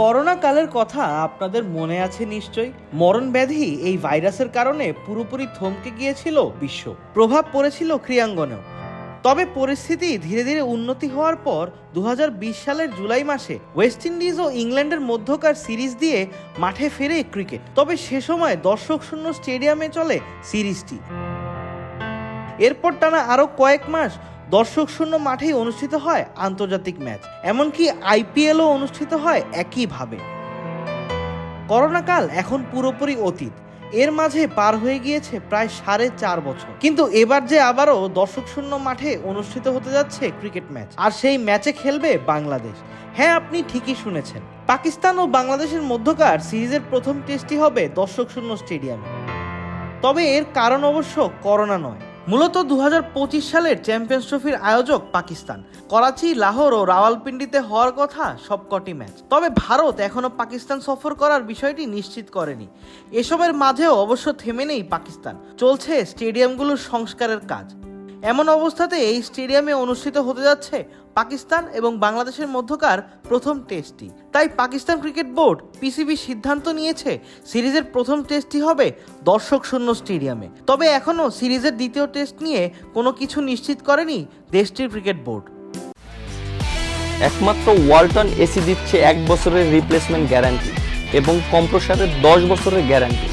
Corona কালের কথা আপনাদের মনে আছে নিশ্চয়ই? মরণ ব্যাধি এই ভাইরাসের কারণে পুরোপুরি থমকে গিয়েছিল বিশ্ব। প্রভাব পড়েছিল ক্রিয়াঙ্গনেও। তবে পরিস্থিতি ধীরে ধীরে উন্নতি হওয়ার পর দু হাজার বিশ সালের জুলাই মাসে ওয়েস্ট ইন্ডিজ ও ইংল্যান্ডের মধ্যকার সিরিজ দিয়ে মাঠে ফেরে ক্রিকেট। তবে সে সময় দর্শক শূন্য স্টেডিয়ামে চলে সিরিজটি। এরপর টানা আরও কয়েক মাস দর্শক শূন্য মাঠেই অনুষ্ঠিত হয় আন্তর্জাতিক ম্যাচ। এমনকি আইপিএলও অনুষ্ঠিত হয় একইভাবে। করোনাকাল এখন পুরোপুরি অতীত। এর মাঝে পার হয়ে গিয়েছে প্রায় সাড়ে চার বছর। কিন্তু এবার যে আবারও দর্শক শূন্য মাঠে অনুষ্ঠিত হতে যাচ্ছে ক্রিকেট ম্যাচ, আর সেই ম্যাচে খেলবে বাংলাদেশ। হ্যাঁ আপনি ঠিকই শুনেছেন। পাকিস্তান ও বাংলাদেশের মধ্যকার সিরিজের প্রথম টেস্টই হবে দর্শক শূন্য স্টেডিয়ামে। তবে এর কারণ অবশ্য করোনা নয়। মূলত দু হাজার পঁচিশ সালের চ্যাম্পিয়ন্স ট্রফির আয়োজক পাকিস্তান। করাচি, লাহোর ও রাওয়ালপিন্ডিতে হওয়ার কথা সবকটি ম্যাচ। তবে ভারত এখনও পাকিস্তান সফর করার বিষয়টি নিশ্চিত করেনি। এসবের মাঝেও অবশ্য থেমে নেই পাকিস্তান। চলছে স্টেডিয়ামগুলোর সংস্কারের কাজ। এমন অবস্থাতে এই স্টেডিয়ামে অনুষ্ঠিত হতে যাচ্ছে পাকিস্তান এবং বাংলাদেশের মধ্যকার প্রথম টেস্টটি তাই পাকিস্তান ক্রিকেট বোর্ড পিসিবি সিদ্ধান্ত নিয়েছে সিরিজের প্রথম টেস্টটি হবে দর্শক শূন্য স্টেডিয়ামে। তবে এখনও সিরিজের দ্বিতীয় টেস্ট নিয়ে কোনো কিছু নিশ্চিত করেনি দেশটির ক্রিকেট বোর্ড। একমাত্র ওয়ালটন এসি দিচ্ছে এক বছরের রিপ্লেসমেন্ট গ্যারান্টি এবং কম্প্রসারের দশ বছরের গ্যারান্টি।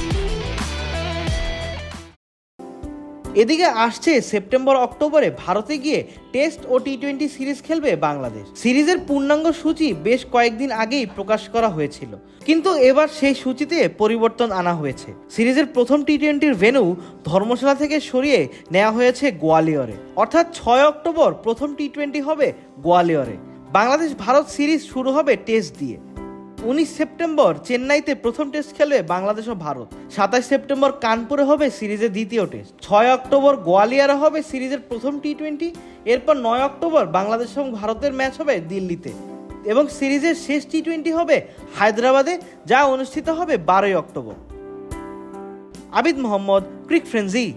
এদিকে আসছে সেপ্টেম্বর, অক্টোবরে ভারতে গিয়ে টেস্ট ও টি টোয়েন্টি সিরিজ খেলবে বাংলাদেশ। সিরিজের পূর্ণাঙ্গ সূচি বেশ কয়েকদিন আগেই প্রকাশ করা হয়েছিল। কিন্তু এবার সেই সূচিতে পরিবর্তন আনা হয়েছে। সিরিজের প্রথম টি টোয়েন্টির ভেন্যু ধর্মশালা থেকে সরিয়ে নেওয়া হয়েছে গোয়ালিয়রে। অর্থাৎ ছয় অক্টোবর প্রথম টি টোয়েন্টি হবে গোয়ালিয়রে। বাংলাদেশ ভারত সিরিজ শুরু হবে টেস্ট দিয়ে। উনিশ সেপ্টেম্বর চেন্নাইতে প্রথম টেস্ট খেলবে বাংলাদেশ ও ভারত। সাতাশ সেপ্টেম্বর কানপুরে হবে সিরিজের দ্বিতীয় টেস্ট। ছয় অক্টোবর গোয়ালিয়ারে হবে সিরিজের প্রথম টি টোয়েন্টি এরপর নয় অক্টোবর বাংলাদেশ এবং ভারতের ম্যাচ হবে দিল্লিতে। এবং সিরিজের শেষ টি টোয়েন্টি হবে হায়দ্রাবাদে, যা অনুষ্ঠিত হবে বারোই October. Abid Mohammad, crick frenzy.